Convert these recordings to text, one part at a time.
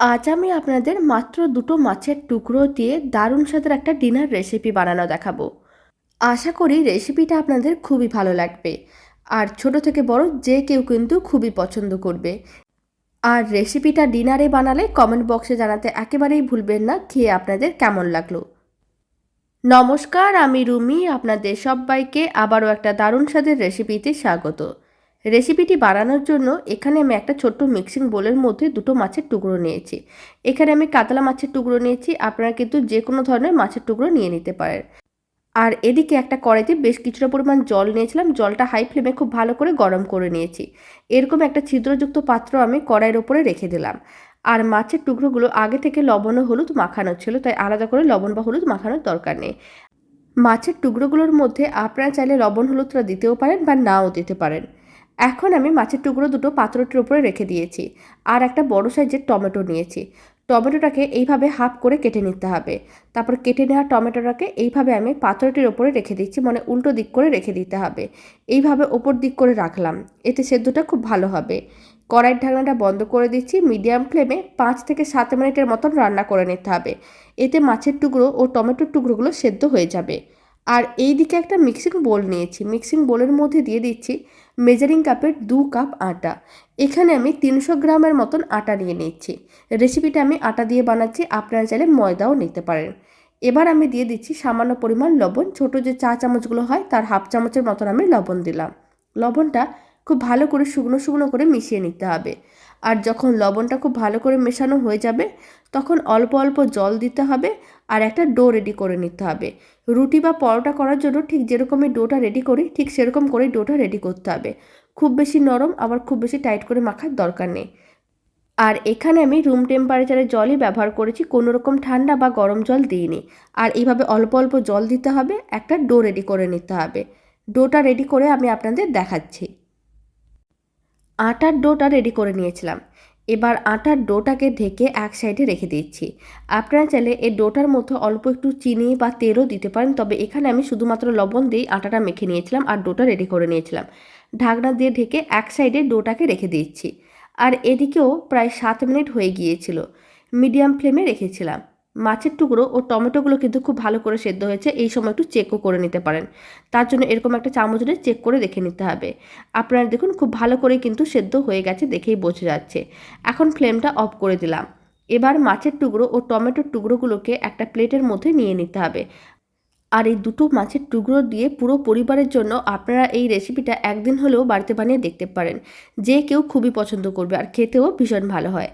আজ আমি আপনাদের মাত্র দুটো মাছের টুকরো দিয়ে দারুণ স্বাদের একটা ডিনার রেসিপি বানানো দেখাবো। আশা করি রেসিপিটা আপনাদের খুবই ভালো লাগবে। আর ছোট থেকে বড় যে কেউ কিন্তু খুবই পছন্দ করবে। আর রেসিপিটা ডিনারে বানালে কমেন্ট বক্সে জানাতে একেবারেই ভুলবেন না খেয়ে আপনাদের কেমন লাগল। নমস্কার, আমি রুমি, আপনাদের সবাইকে আবারও একটা দারুণ স্বাদের রেসিপিতে স্বাগত। রেসিপিটি বানানোর জন্য এখানে আমি একটা ছোট্ট মিক্সিং বোলের মধ্যে দুটো মাছের টুকরো নিয়েছি। এখানে আমি কাতলা মাছের টুকরো নিয়েছি, আপনারা কিন্তু যে কোনো ধরনের মাছের টুকরো নিয়ে নিতে পারেন। আর এদিকে একটা কড়াইতে বেশ কিছুটা পরিমাণ জল নিয়েছিলাম, জলটা হাই ফ্লেমে খুব ভালো করে গরম করে নিয়েছি। এরকম একটা ছিদ্রযুক্ত পাত্র আমি কড়াইয়ের ওপরে রেখে দিলাম। আর মাছের টুকরোগুলো আগে থেকে লবণ ও হলুদ মাখানো ছিল, তাই আলাদা করে লবণ বা হলুদ মাখানোর দরকার নেই। মাছের টুকরোগুলোর মধ্যে আপনারা চাইলে লবণ হলুদটা দিতেও পারেন বা নাও দিতে পারেন। এখন আমি মাছের টুকরো দুটো পাত্রটির উপরে রেখে দিয়েছি আর একটা বড় সাইজের টমেটো নিয়েছি। টমেটোটাকে এইভাবে হাফ করে কেটে নিতে হবে। তারপর কেটে নেওয়া টমেটোটাকে এইভাবে আমি পাত্রটির ওপরে রেখে দিচ্ছি মানে উল্টো দিক করে রেখে দিতে হবে। এইভাবে ওপর দিক করে রাখলাম। এতে সেদ্ধটা খুব ভালো হবে। কড়াইয়ের ঢাকনাটা বন্ধ করে দিচ্ছি। মিডিয়াম ফ্লেমে পাঁচ থেকে সাত মিনিটের মতন রান্না করে নিতে হবে। এতে মাছের টুকরো ও টমেটোর টুকরোগুলো সেদ্ধ হয়ে যাবে। আর এই দিকে একটা মিক্সিং বোল নিয়েছি। মিক্সিং বোলের মধ্যে দিয়ে দিচ্ছি মেজারিং কাপের দু কাপ আটা। এখানে আমি তিনশো গ্রামের মতন আটা নিয়ে নিচ্ছি। রেসিপিটা আমি আটা দিয়ে বানাচ্ছি, আপনারা চাইলে ময়দাও নিতে পারেন। এবার আমি দিয়ে দিচ্ছি সামান্য পরিমাণ লবণ। ছোট যে চা চামচগুলো হয়, তার হাফ চামচের মতন আমি লবণ দিলাম। লবণটা খুব ভালো করে শুকনো শুকনো করে মিশিয়ে নিতে হবে। আর যখন লবণটা খুব ভালো করে মেশানো হয়ে যাবে, তখন অল্প অল্প জল দিতে হবে আর একটা ডো রেডি করে নিতে হবে। রুটি বা পরোটা করার জন্য ঠিক যেরকমই ডোটা রেডি করি, ঠিক সেরকম করেই ডোটা রেডি করতে হবে। খুব বেশি নরম, আবার খুব বেশি টাইট করে মাখার দরকার নেই। আর এখানে আমি রুম টেম্পারেচারে জলই ব্যবহার করেছি, কোনো রকম ঠান্ডা বা গরম জল দিইনি। আর এইভাবে অল্প অল্প জল দিতে হবে, একটা ডো রেডি করে নিতে হবে। ডোটা রেডি করে আমি আপনাদের দেখাচ্ছি। আটার ডোটা রেডি করে নিয়েছিলাম। এবার আটার ডোটাকে ঢেকে এক সাইডে রেখে দিচ্ছি। আপনারা চাইলে এই ডোটার মধ্যে অল্প একটু চিনি বা তেলও দিতে পারেন, তবে এখানে আমি শুধুমাত্র লবণ দিয়েই আটাটা মেখে নিয়েছিলাম আর ডোটা রেডি করে নিয়েছিলাম। ঢাকনা দিয়ে ঢেকে এক সাইডে ডোটাকে রেখে দিচ্ছি। আর এদিকেও প্রায় সাত মিনিট হয়ে গিয়েছিল। মিডিয়াম ফ্লেমে রেখেছিলাম। মাছের টুকরো ও টমেটোগুলো কিন্তু খুব ভালো করে সেদ্ধ হয়েছে, এই সময় একটু চেকও করে নিতে পারেন। তার জন্য এরকম একটা চামচ দিয়ে চেক করে দেখে নিতে হবে। আপনারা দেখুন খুব ভালো করে কিন্তু সেদ্ধ হয়ে গেছে দেখেই বোঝা যাচ্ছে। এখন ফ্লেমটা অফ করে দিলাম। এবার মাছের টুকরো ও টমেটোর টুকরোগুলোকে একটা প্লেটের মধ্যে নিয়ে নিতে হবে। আর এই দুটো মাছের টুকরো দিয়ে পুরো পরিবারের জন্য আপনারা এই রেসিপিটা একদিন হলেও বাড়িতে বানিয়ে দেখতে পারেন। যে কেউ খুবই পছন্দ করবে আর খেতেও ভীষণ ভালো হয়।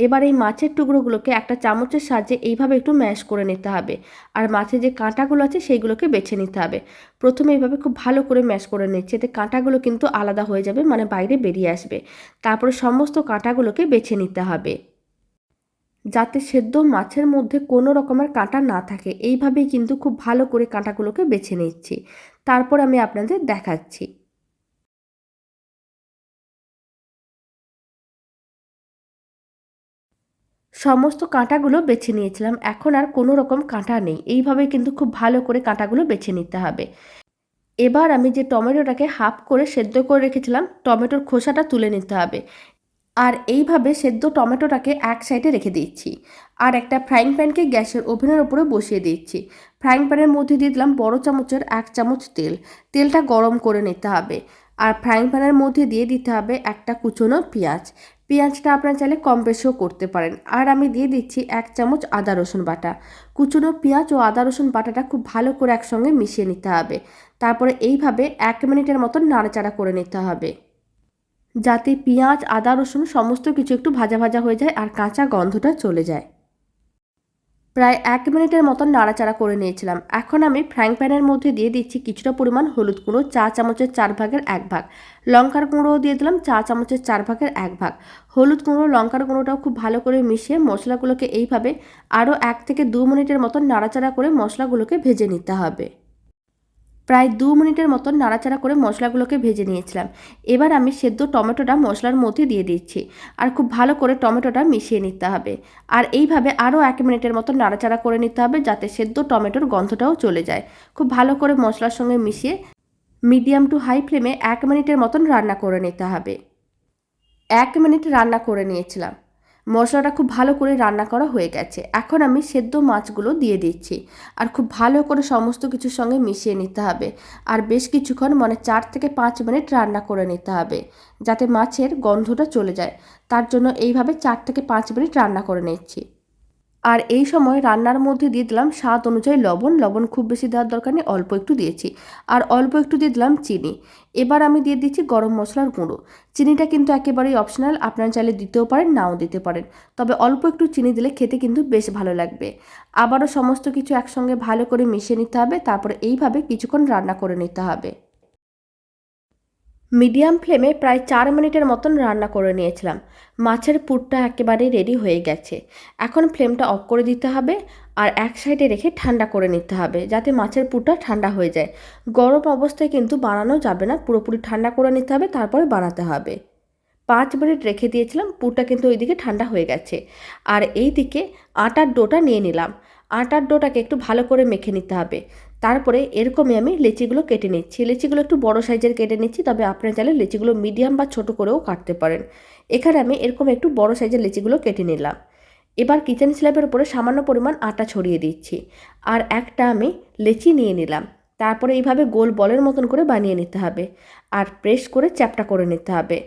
এবার এই মাছের টুকরোগুলোকে একটা চামচের সাহায্যে এইভাবে একটু ম্যাশ করে নিতে হবে। আর মাছের যে কাঁটাগুলো আছে সেইগুলোকে বেছে নিতে হবে। প্রথমে এইভাবে খুব ভালো করে ম্যাশ করে নিচ্ছে। এতে কাঁটাগুলো কিন্তু আলাদা হয়ে যাবে মানে বাইরে বেরিয়ে আসবে। তারপরে সমস্ত কাঁটাগুলোকে বেছে নিতে হবে। যাতে সেদ্ধ মাছের মধ্যে কোনো রকমের কাঁটা না থাকে, এইভাবেই কিন্তু খুব ভালো করে কাঁটাগুলোকে বেছে নিচ্ছি। তারপর আমি আপনাদের দেখাচ্ছি। সমস্ত কাঁটাগুলো বেছে নিয়েছিলাম। এখন আর কোনো রকম কাঁটা নেই। এইভাবে কিন্তু খুব ভালো করে কাঁটাগুলো বেছে নিতে হবে। এবার আমি যে টমেটোটাকে হাফ করে সেদ্ধ করে রেখেছিলাম, টমেটোর খোসাটা তুলে নিতে হবে। আর এইভাবে সেদ্ধ টমেটোটাকে এক সাইডে রেখে দিচ্ছি আর একটা ফ্রাইং প্যানকে গ্যাসের ওভেনের ওপরে বসিয়ে দিচ্ছি ফ্রাইং প্যানের মধ্যে দিয়ে দিলাম বড় চামচের এক চামচ তেল। তেলটা গরম করে নিতে হবে। আর ফ্রাইং প্যানের মধ্যে দিয়ে দিতে হবে একটা কুচনো পেঁয়াজ। পেঁয়াজটা আপনারা চাইলে কম বেশিও করতে পারেন। আর আমি দিয়ে দিচ্ছি এক চামচ আদা রসুন বাটা। কুচুনো পেঁয়াজ ও আদা রসুন বাটাটা খুব ভালো করে একসঙ্গে মিশিয়ে নিতে হবে। তারপরে এইভাবে এক মিনিটের মতন নাড়াচাড়া করে নিতে হবে। যাতে পেঁয়াজ, আদা, রসুন সমস্ত কিছু একটু ভাজা ভাজা হয়ে যায় আর কাঁচা গন্ধটা চলে যায়। প্রায় এক মিনিটের মতন নাড়াচাড়া করে নিয়েছিলাম। এখন আমি ফ্রাইং প্যানের মধ্যে দিয়ে দিচ্ছি কিছুটা পরিমাণ হলুদ গুঁড়ো, চা চামচের চার ভাগের এক ভাগ। লঙ্কার গুঁড়োও দিয়ে দিলাম চা চামচের চার ভাগের এক ভাগ। হলুদ গুঁড়ো, লঙ্কার গুঁড়োটাও খুব ভালো করে মিশিয়ে মশলাগুলোকে এইভাবে আরও এক থেকে দু মিনিটের মতন নাড়াচাড়া করে মশলাগুলোকে ভেজে নিতে হবে। প্রায় দু মিনিটের মতন নাড়াচাড়া করে মশলাগুলোকে ভেজে নিয়েছিলাম। এবার আমি সেদ্ধ টমেটোটা মশলার মধ্যে দিয়ে দিচ্ছি আর খুব ভালো করে টমেটোটা মিশিয়ে নিতে হবে। আর এইভাবে আরও এক মিনিটের মতন নাড়াচাড়া করে নিতে হবে যাতে সেদ্ধ টমেটোর গন্ধটাও চলে যায়। খুব ভালো করে মশলার সঙ্গে মিশিয়ে মিডিয়াম টু হাই ফ্লেমে এক মিনিটের মতন রান্না করে নিতে হবে। এক মিনিট রান্না করে নিয়েছিলাম। মশলাটা খুব ভালো করে রান্না করা হয়ে গেছে। এখন আমি সেদ্ধ মাছগুলো দিয়ে দিচ্ছি। আর খুব ভালো করে সমস্ত কিছুর সঙ্গে মিশিয়ে নিতে হবে। আর বেশ কিছুক্ষণ মানে চার থেকে পাঁচ মিনিট রান্না করে নিতে হবে, যাতে মাছের গন্ধটা চলে যায়। তার জন্য এইভাবে চার থেকে পাঁচ মিনিট রান্না করে নিচ্ছি। আর এই সময় রান্নার মধ্যে দিয়ে দিলাম স্বাদ অনুযায়ী লবণ। লবণ খুব বেশি দেওয়ার দরকার নেই, অল্প একটু দিয়েছি। আর অল্প একটু দিয়ে দিলাম চিনি। এবার আমি দিয়ে দিচ্ছি গরম মশলার গুঁড়ো। চিনিটা কিন্তু একেবারেই অপশনাল, আপনারা চাইলে দিতেও পারেন, নাও দিতে পারেন। তবে অল্প একটু চিনি দিলে খেতে কিন্তু বেশ ভালো লাগবে। আবারও সমস্ত কিছু একসঙ্গে ভালো করে মিশিয়ে নিতে হবে, তারপরে এইভাবে কিছুক্ষণ রান্না করে নিতে হবে। মিডিয়াম ফ্লেমে প্রায় চার মিনিটের মতন রান্না করে নিয়েছিলাম। মাছের পুরটা একেবারে রেডি হয়ে গেছে। এখন ফ্লেমটা অফ করে দিতে হবে আর এক সাইডে রেখে ঠান্ডা করে নিতে হবে যাতে মাছের পুরটা ঠান্ডা হয়ে যায়। গরম অবস্থায় কিন্তু বানানো যাবে না, পুরোপুরি ঠান্ডা করে নিতে হবে, তারপরে বানাতে হবে। পাঁচ মিনিট রেখে দিয়েছিলাম, পুরটা কিন্তু ওইদিকে ঠান্ডা হয়ে গেছে। আর এই দিকে আটার ডোটা নিয়ে নিলাম। আটার ডোটাকে একটু ভালো করে মেখে নিতে হবে। তারপরে এরকমই আমি লেচিগুলো কেটে নিচ্ছি। লেচিগুলো একটু বড় সাইজের কেটে নিচ্ছি, তবে আপনারা চাইলে লেচিগুলো মিডিয়াম বা ছোট করেও কাটতে পারেন। এখানে আমি এরকম একটু বড় সাইজের লেচিগুলো কেটে নিলাম। এবার কিচেন স্ল্যাবের উপরে সামান্য পরিমাণ আটা ছড়িয়ে দিচ্ছি। আর একটা আমি লেচি নিয়ে নিলাম। তারপরে এইভাবে গোল বলের মতন করে বানিয়ে নিতে হবে। আর প্রেস করে চ্যাপটা করে নিতে হবে।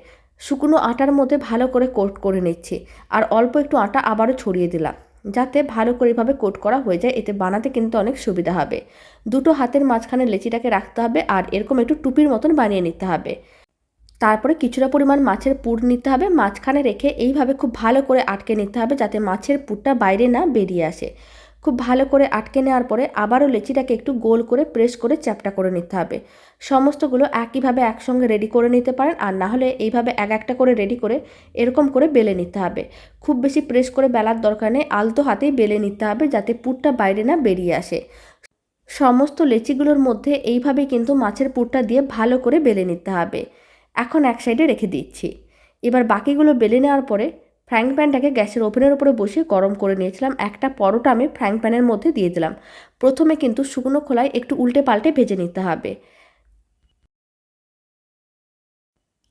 শুকনো আটার মধ্যে ভালো করে কোট করে নিচ্ছি। আর অল্প একটু আটা আবারও ছড়িয়ে দিলাম। যাতে ভালো করেভাবে কোট করা হয়ে যায়, এতে বানাতে কিন্তু অনেক সুবিধা হবে। দুটো হাতের মাঝখানে লেচিটাকে রাখতে হবে আর এরকম একটু টুপির মতন বানিয়ে নিতে হবে। তারপরে কিছুটা পরিমাণ মাছের পুর নিতে হবে। মাঝখানে রেখে এইভাবে খুব ভালো করে আটকে নিতে হবে যাতে মাছের পুরটা বাইরে না বেরিয়ে আসে। খুব ভালো করে আটকে নেওয়ার পরে আবারও লেচিটাকে একটু গোল করে প্রেস করে চ্যাপটা করে নিতে হবে। সমস্তগুলো একইভাবে একসঙ্গে রেডি করে নিতে পারেন আর না হলে এইভাবে এক একটা করে রেডি করে এরকম করে বেলে নিতে হবে। খুব বেশি প্রেস করে বেলার দরকার নেই, আলতো হাতেই বেলে নিতে হবে যাতে পুরটা বাইরে না বেরিয়ে আসে। সমস্ত লেচিগুলোর মধ্যে এইভাবে কিন্তু মাছের পুরটা দিয়ে ভালো করে বেলে নিতে হবে। এখন এক সাইডে রেখে দিচ্ছি। এবার বাকিগুলো বেলে নেওয়ার পরে ফ্রাইং প্যানটাকে গ্যাসের ওভেনের উপরে বসিয়ে গরম করে নিয়েছিলাম। একটা পরোটা আমি ফ্র্যাঙ্ক প্যানের মধ্যে দিয়ে দিলাম। প্রথমে কিন্তু শুকনো খোলায় একটু উল্টে পাল্টে ভেজে নিতে হবে।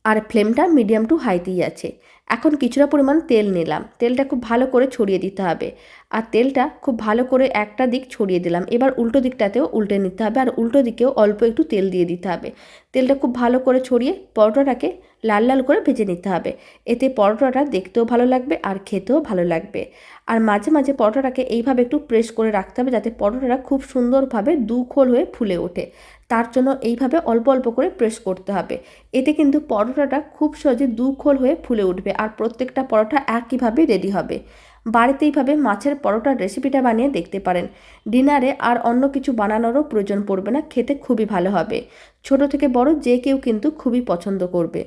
আর ফ্লেমটা মিডিয়াম টু হাইতেই আছে। এখন কিছুটা পরিমাণ তেল নিলাম। তেলটা খুব ভালো করে ছড়িয়ে দিতে হবে। আর তেলটা খুব ভালো করে একটা দিক ছড়িয়ে দিলাম। এবার উল্টো দিকটাতেও উল্টে নিতে হবে আর উল্টো দিকেও অল্প একটু তেল দিয়ে দিতে হবে। তেলটা খুব ভালো করে ছড়িয়ে পরোটাটাকে লাল লাল করে ভেজে নিতে হবে। এতে পরোটাটা দেখতেও ভালো লাগবে আর খেতেও ভালো লাগবে। আর মাঝে মাঝে পরোটাটাকে এইভাবে একটু প্রেস করে রাখতে হবে যাতে পরোটাটা খুব সুন্দরভাবে দু খোল হয়ে ফুলে ওঠে। তার জন্য এইভাবে অল্প অল্প করে প্রেস করতে হবে। এতে কিন্তু পরোটাটা খুব সহজে দু খোল হয়ে ফুলে উঠবে। আর প্রত্যেকটা পরোটা একইভাবে রেডি হবে। বাড়িতে এইভাবে মাছের পরোটার রেসিপিটা বানিয়ে দেখতে পারেন। ডিনারে আর অন্য কিছু বানানোরও প্রয়োজন পড়বে না, খেতে খুবই ভালো হবে। ছোট থেকে বড় যে কেউ কিন্তু খুবই পছন্দ করবে।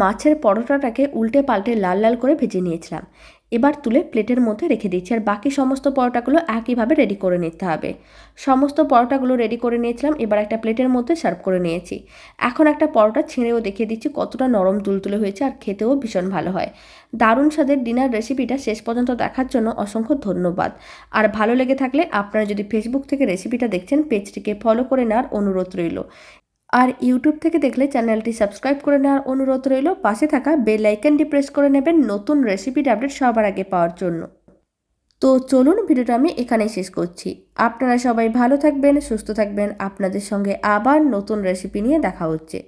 মাছের পরোটাটাকে উল্টে পাল্টে লাল লাল করে ভেজে নিয়েছিলাম। এবার তুলে প্লেটের মধ্যে রেখে দিচ্ছি। আর বাকি সমস্ত পরোটাগুলো একইভাবে রেডি করে নিতে হবে। সমস্ত পরোটাগুলো রেডি করে নিয়েছিলাম, এবার একটা প্লেটের মধ্যে সার্ভ করে নিয়েছি। এখন একটা পরোটা ছিঁড়েও দেখিয়ে দিচ্ছি, কতটা নরম তুলতুলে হয়েছে আর খেতেও ভীষণ ভালো হয়। দারুণ স্বাদের ডিনার রেসিপিটা শেষ পর্যন্ত দেখার জন্য অসংখ্য ধন্যবাদ। আর ভালো লেগে থাকলে আপনারা যদি ফেসবুক থেকে রেসিপিটা দেখছেন পেজটিকে ফলো করে নেওয়ার অনুরোধ রইল। আর ইউটিউব থেকে দেখলে চ্যানেলটি সাবস্ক্রাইব করে নেওয়ার অনুরোধ রইল। পাশে থাকা বেল আইকনটি প্রেস করে নেবেন নতুন রেসিপির আপডেট সবার আগে পাওয়ার জন্য। তো চলুন ভিডিওটা আমি এখানেই শেষ করছি। আপনারা সবাই ভালো থাকবেন, সুস্থ থাকবেন। আপনাদের সঙ্গে আবার নতুন রেসিপি নিয়ে দেখা হচ্ছে।